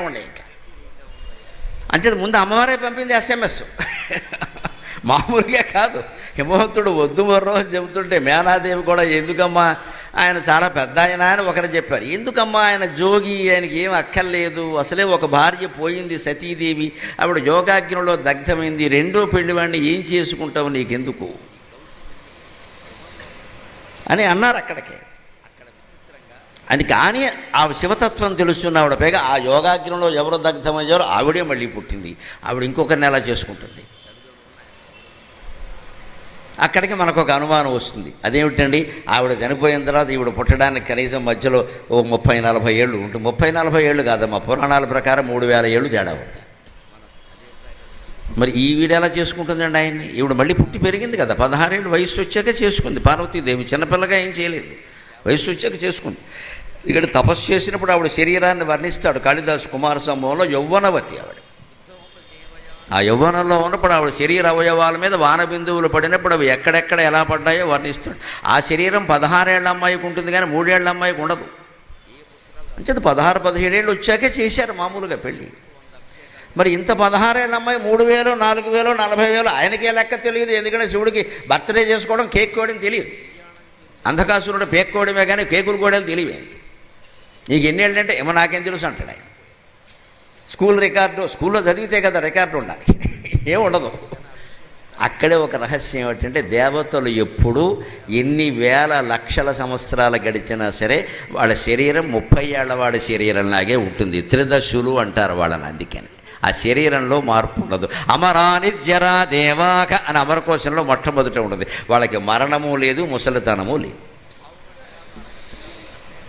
ఉండే ఇంకా. అంచేది ముందు అమ్మవారే పంపింది ఎస్ఎంఎస్ మామూలుగా కాదు. హిమవంతుడు వద్దు మరో చెబుతుంటే మేనాదేవి కూడా ఎందుకమ్మా ఆయన చాలా పెద్ద ఆయన అని ఒకరు చెప్పారు. ఎందుకమ్మా ఆయన జోగి ఆయనకి ఏం అక్కర్లేదు. అసలే ఒక భార్య పోయింది సతీదేవి. ఆవిడ యోగాగ్నిలో దగ్ధమైంది. రెండో పెళ్ళివాడిని ఏం చేసుకుంటావు నీకెందుకు? అని అన్నారు అక్కడికి. అని కానీ ఆ శివతత్వం తెలుస్తున్న ఆవిడ పైగా ఆ యోగాగ్రంలో ఎవరు దగ్ధమయ్యారో ఆవిడే మళ్ళీ పుట్టింది. ఆవిడ ఇంకొకరిని ఎలా చేసుకుంటుంది. అక్కడికి మనకు ఒక అనుమానం వస్తుంది. అదేమిటండి? ఆవిడ చనిపోయిన తర్వాత ఈవిడ పుట్టడానికి కనీసం మధ్యలో ఓ ముప్పై నలభై ఏళ్ళు ఉంటుంది ముప్పై నలభై ఏళ్ళు కాదమ్మా. పురాణాల ప్రకారం మూడు వేల ఏళ్ళు తేడా ఉంది. మరి ఈవిడ ఎలా చేసుకుంటుందండి ఆయన్ని? ఈవిడ మళ్ళీ పుట్టి పెరిగింది కదా. పదహారేళ్ళు వయసు వచ్చాక చేసుకుంది. పార్వతీదేవి చిన్నపిల్లగా ఏం చేయలేదు. వయసు వచ్చాక చేసుకుంది. ఇక్కడ తపస్సు చేసినప్పుడు ఆవిడ శరీరాన్ని వర్ణిస్తాడు. కాళిదాసు కుమార సంభవంలో యౌవనవతి ఆవిడ. ఆ యవ్వనంలో ఉన్నప్పుడు ఆవిడ శరీర అవయవాల మీద వానబిందువులు పడినప్పుడు అవి ఎక్కడెక్కడ ఎలా పడ్డాయో వర్ణిస్తాడు. ఆ శరీరం పదహారేళ్ళ అమ్మాయికి ఉంటుంది కానీ మూడేళ్ళ అమ్మాయికి ఉండదు. అంచేత పదహారు పదిహేడేళ్ళు వచ్చాకే చేశారు మామూలుగా పెళ్ళి. మరి ఇంత పదహారేళ్ళ అమ్మాయి మూడు వేలు నాలుగు వేలు నలభై వేలు ఆయనకే లెక్క తెలియదు. ఎందుకంటే శివుడికి బర్త్డే చేసుకోవడం కేక్ కోయడం తెలియదు. అంధకాసురుడు పేక్ కోయడమే కానీ కేకులు కోయడం తెలియదు ఆయనకి. నీకు ఎన్ని ఏళ్ళు అంటే ఏమో నాకేం తెలుసు అంటాడు ఆయన. స్కూల్ రికార్డు స్కూల్లో చదివితే కదా రికార్డు ఉండాలి. ఏముండదు అక్కడే ఒక రహస్యం ఏమిటంటే దేవతలు ఎప్పుడూ ఎన్ని వేల లక్షల సంవత్సరాలు గడిచినా సరే వాళ్ళ శరీరం ముప్పై ఏళ్ళ వాడి శరీరంలాగే ఉంటుంది. త్రిదశులు అంటారు వాళ్ళని అందుకని. ఆ శరీరంలో మార్పు ఉండదు. అమరాని జరా దేవాక అని అమరకోశంలో మొట్టమొదట ఉండదు వాళ్ళకి మరణము లేదు ముసలితనము లేదు.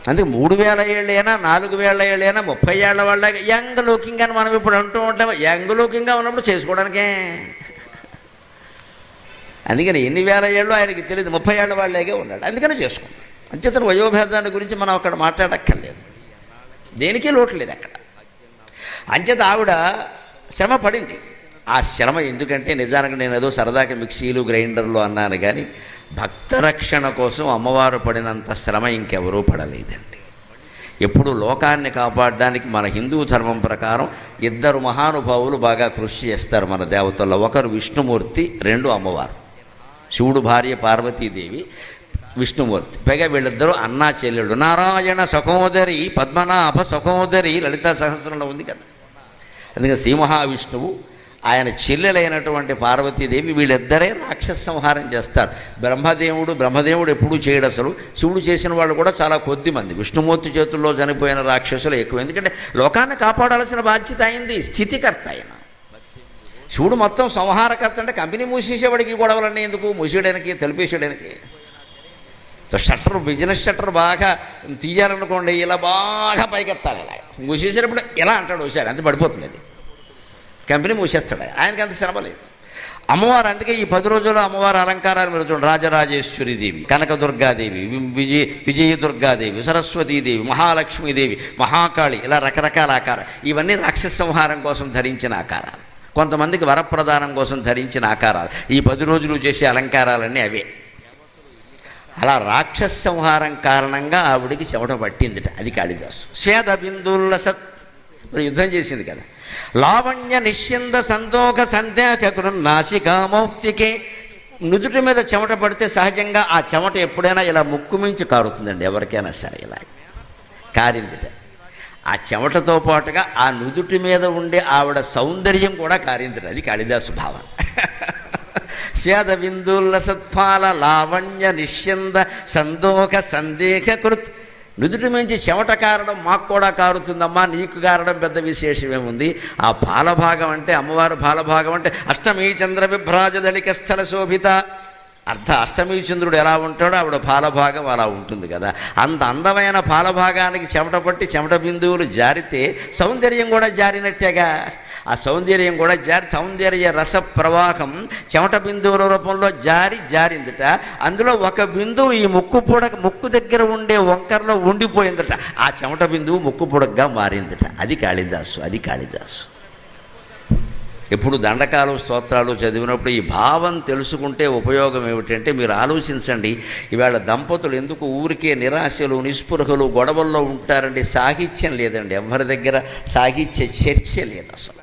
అందుకే మూడు వేల ఏళ్ళైనా నాలుగు వేల ఏళ్ళైనా ముప్పై ఏళ్ళ వాళ్ళ యంగ్ లుకింగ్ అని మనం ఇప్పుడు అంటూ ఉంటాం. యంగ్ లుకింగ్గా ఉన్నప్పుడు చేసుకోవడానికే. అందుకని ఎన్ని వేల ఏళ్ళు ఆయనకి తెలియదు. ముప్పై ఏళ్ళ వాళ్ళేగా ఉన్నాడు. అందుకనే చేసుకుంది అంచేతన వయోభేదాన్ని గురించి మనం అక్కడ మాట్లాడక్కర్లేదు. దేనికే లోటు లేదు అక్కడ. అంచేత ఆవిడ శ్రమ పడింది. ఆ శ్రమ ఎందుకంటే నిజానికి నేను ఏదో సరదాగా మిక్సీలు గ్రైండర్లు అన్నాను కానీ భక్త రక్షణ కోసం అమ్మవారు పడినంత శ్రమ ఇంకెవరూ పడలేదండి. ఎప్పుడు లోకాన్ని కాపాడడానికి మన హిందూ ధర్మం ప్రకారం ఇద్దరు మహానుభావులు బాగా కృషి చేస్తారు మన దేవతల్లో. ఒకరు విష్ణుమూర్తి రెండు అమ్మవారు. శివుడు భార్య పార్వతీదేవి విష్ణుమూర్తి. పైగా వీళ్ళిద్దరూ అన్నా చెల్లెళ్ళు. నారాయణ సహోదరి పద్మనాభ సహోదరి లలితా సహస్రంలో ఉంది కదా. అందుకని శ్రీ మహావిష్ణువు ఆయన చెల్లెలైనటువంటి పార్వతీదేవి వీళ్ళిద్దరే రాక్షస సంహారం చేస్తారు. బ్రహ్మదేవుడు బ్రహ్మదేవుడు ఎప్పుడూ చేయడు అసలు. శివుడు చేసిన వాళ్ళు కూడా చాలా కొద్ది మంది. విష్ణుమూర్తి చేతుల్లో చనిపోయిన రాక్షసులు ఎక్కువ. ఎందుకంటే లోకాన్ని కాపాడాల్సిన బాధ్యత అయింది స్థితికర్త ఆయన. శివుడు మొత్తం సంహారకర్త అంటే కంపెనీ మూసేసేవాడికి గొడవలన్నీ ఎందుకు? మూసేయడానికి తెలిపేసేయడానికి. సో షట్టర్ బిజినెస్ షట్టర్ బాగా తీయాలనుకోండి ఇలా బాగా పైకెత్తాలి. ఇలా మూసేసేటప్పుడు ఎలా అంటాడు? ఒకసారి అంత పడిపోతుంది అది? కంపెనీ మూసేస్తాడు. ఆయనకి అంత శ్రమ లేదు. అమ్మవారు అందుకే ఈ పది రోజుల్లో అమ్మవారి అలంకారాలు మీరు చూడండి రాజరాజేశ్వరి దేవి కనకదుర్గాదేవి వి- విజయ విజయ దుర్గాదేవి సరస్వతీదేవి మహాలక్ష్మీదేవి మహాకాళి ఇలా రకరకాల ఆకారాలు. ఇవన్నీ రాక్షస సంహారం కోసం ధరించిన ఆకారాలు. కొంతమందికి వరప్రదానం కోసం ధరించిన ఆకారాలు. ఈ పది రోజులు చేసే అలంకారాలన్నీ అవే. అలా రాక్షస సంహారం కారణంగా ఆవిడికి చెమట పట్టిందిట. అది కాళిదాసు. స్వేద బిందుల సత్ యుద్ధం చేసింది కదా. లావణ్య నిశ్చింద సంతోక సంధ్యాచకురం నాసికామౌక్తికే నుదుటి మీద చెమట పడితే సహజంగా ఆ చెమట ఎప్పుడైనా ఇలా ముక్కు మించి కారుతుందండి ఎవరికైనా సరే ఇలా కారిందిట. ఆ చెమటతో పాటుగా ఆ నుదుటి మీద ఉండే ఆవిడ సౌందర్యం కూడా కారిందిట అది కాళిదాసు భావం. సేద బిందుల సత్ఫాల లావణ్య నిశ్చింద సందోహ సందేహ కృత్ నుదుటి మించి చెమట కారడం మాకు కూడా కారుతుందమ్మా నీకు కారడం పెద్ద విశేషమేముంది? ఆ బాలభాగం అంటే అమ్మవారు బాలభాగం అంటే అష్టమీ చంద్ర విభ్రాజదళిక స్థల శోభిత. అర్ధ అష్టమి చంద్రుడు ఎలా ఉంటాడో ఆవిడ పాలభాగం అలా ఉంటుంది కదా. అంత అందమైన పాలభాగానికి చెమట పట్టి చెమట బిందువులు జారితే సౌందర్యం కూడా జారినట్టేగా. ఆ సౌందర్యం కూడా జారి సౌందర్య రస ప్రవాహం చెమట బిందువుల రూపంలో జారి జారిందట. అందులో ఒక బిందువు ఈ ముక్కు పొడ ముక్కు దగ్గర ఉండే వంకరలో ఉండిపోయిందట. ఆ చెమట బిందువు ముక్కు పొడగ్గా మారిందట. అది కాళిదాసు అది కాళిదాసు. ఎప్పుడు దండకాలు స్తోత్రాలు చదివినప్పుడు ఈ భావం తెలుసుకుంటే ఉపయోగం ఏమిటంటే మీరు ఆలోచించండి ఇవాళ దంపతులు ఎందుకు ఊరికే నిరాశలు నిస్పృహలు గొడవల్లో ఉంటారండి? సాహిత్యం లేదండి ఎవరి దగ్గర సాహిత్య చర్చ లేదు అసలు.